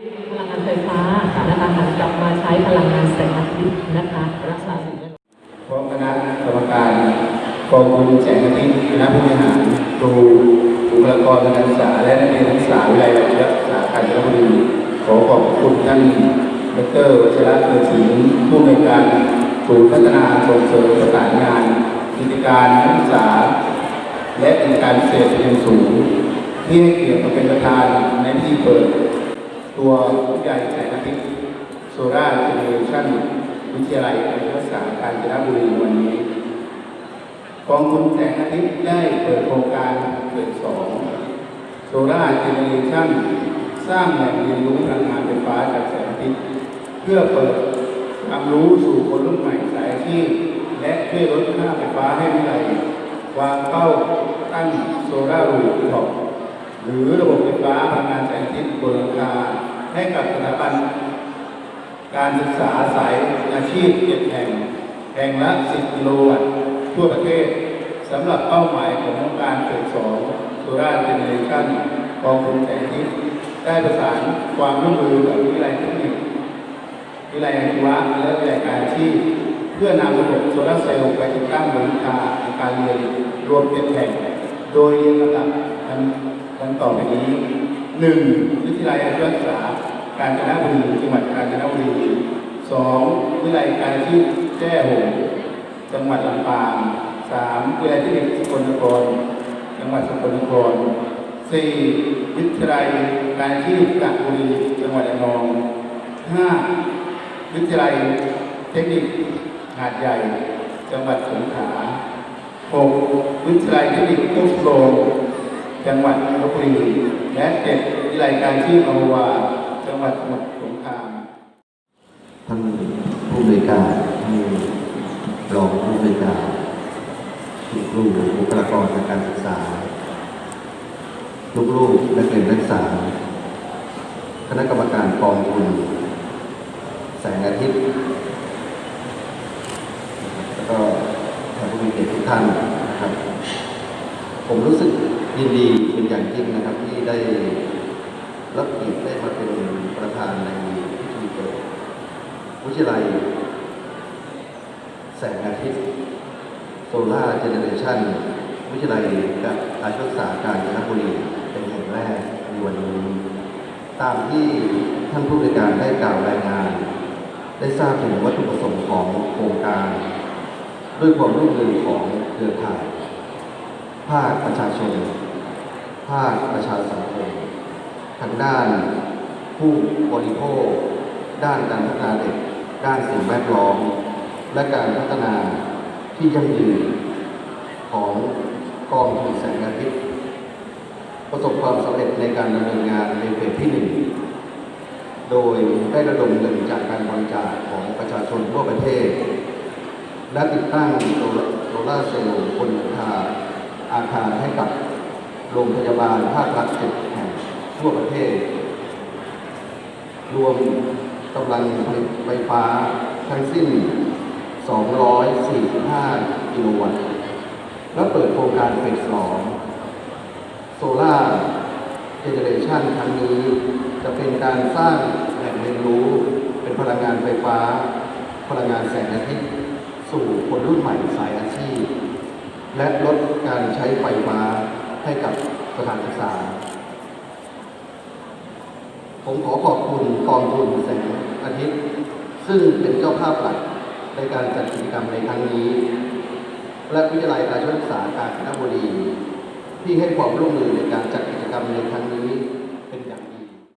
พลังงานไฟฟ้านะคะหันกลับมาใช้พลังงานแสงอาทิตย์นะคะรักษาสิ่งแวดล้อมพร้อมคณะกรรมการกองทุนแสงอาทิตย์คณะผู้บริหารครูบุคลากรทางการศึกษาและนักเรียนนักศึกษาวิทยาลัยรัฐศาสตร์การจนบุรีขอขอบคุณท่านดรวชระเกิดสิงห์ผู้อำนวยการศูนย์พัฒนาส่งเสริมประสานงานกิจการนักศึกษา และกิจการเศษเป็นอย่างสูงที่ให้เกียรติมาเป็นประธานในพิธีเปิด ตัวผู้ใหญ่แสงอาทิตโซล่าเจเนเรชั่นวิทยาลัยการศึกษาการจนบุรีวันนี้กองทุนแสงอาทิตย์ได้เปิดโครงการเกิดสองโซล่าเจเนเรชั่นสร้างแหล่งเรียนรู้พลังงานไฟฟ้าจากแสงอาทิตย์เพื่อเปิดความรู้สู่คนรุ่นใหม่สายอาชีพและช่วยลดค่าไฟฟ้าให้วิทยาลัยวางเป้าตั้งโซล่าร์รูฟท็อปหรือระบบไฟฟ้าพลังงานแสงอาทิตย์บนหลังคา ให้กับสถาบันการศึกษาสายอาชีพเจ็ดแห่ง แห่งละ 10 กิโลวัตต์ทั่วประเทศสำหรับเป้าหมายของโครงการเฟสสองโซล่าร์เจเนเรชั่นกองทุนแสงทิตย์ได้ประสานความร่วมมือกับวิทยาลัยเทคนิควิทยาลัยอาชีวะและวิทยาลัยการอาชีพเพื่อนำระบบโซลาร์เซลล์ไปติดตั้งบนคาอาคารเรียนรวมเจ็ดแห่ง โดยเรียงลำดับดังดังต่อไปนี้ หนึ่งวิทยาลัยอาชีวศึกษาการจนบุรีจังหวัดกาญจนบุรีสองวิทยาลัยการอาชีพแจ้ห่มจังหวัดลำปางสามวิทยาลัยเทคนิคสกลนครจังหวัดสกลนครสี่วิทยาลัยการอาชีพกาญจนบุรีจังหวัดระนองห้าวิทยาลัยเทคนิคหาดใหญ่ จังหวัดสงขลา 6. วิทยาลัยเทคนิคพุทธโล จังหวัดลบบุรีและ 7. วิทยาลัยการชีพอมวาจังหวัดสมุทรสงครามท่านผู้บริการท่านรองผู้บริการคุณครูบุคลากรทางการศึกษาลูกๆนักเรียนนักศึกษา คณะกรรมการกองทุนแสงอาทิตย์ แล้วก็ท่านผู้มีเกียรติทุกท่านนะครับ ผมรู้สึก ยินดีเป็นอย่างยิ่งนะครับที่ได้รับเกียรติได้มาเป็นประธานในพิธีเปิดวิทยาลัยแสงอาทิตย์โซล่าเจเนเรชันวิทยาลัยกับอาชีวศึกษาการจนบุรีเป็นแห่งแรกในวันนี้ตามที่ท่านผู้บริการได้กล่าวรายงาน ได้ทราบถึงวัตถุประสงค์ของโครงการ ด้วยความร่วมมือของเครือข่าย ภาคประชาชน ภาคประชาสังคมทางด้านผู้บริโภค ด้านการพัฒนาเด็ก ด้านสิ่งแวดล้อม และการพัฒนาที่ยั่งยืนของกองทุนแสงอาทิตย์ประสบความสำเร็จในการดำเนินงานในเฟสที่หนึ่งโดยได้ระดมเงินจากการบริจาคของประชาชนทั่วประเทศ และติดตั้งโซลาร์เซลล์บนหลังคาอาคารให้กับ โรงพยาบาลภาครัฐเจ็ดแห่งทั่วประเทศ รวมกำลังผลิตไฟฟ้าทั้งสิ้น 245 กิโลวัตต์ และเปิดโครงการเฟสสองโซล่าเจเนเรชันครั้งนี้ จะเป็นการสร้างแหล่งเรียนรู้เป็นพลังงานไฟฟ้า พลังงานแสงอาทิตย์ สู่คนรุ่นใหม่สายอาชีพ และลดการใช้ไฟฟ้า ให้กับสถานศึกษา ผมขอขอบคุณกองทุนแสงอาทิตย์ ซึ่งเป็นเจ้าภาพหลักในการจัดกิจกรรมในครั้งนี้ และวิทยาลัยการศึกษาการนบุรี ที่ให้ความร่วมมือในการจัดกิจกรรมในครั้งนี้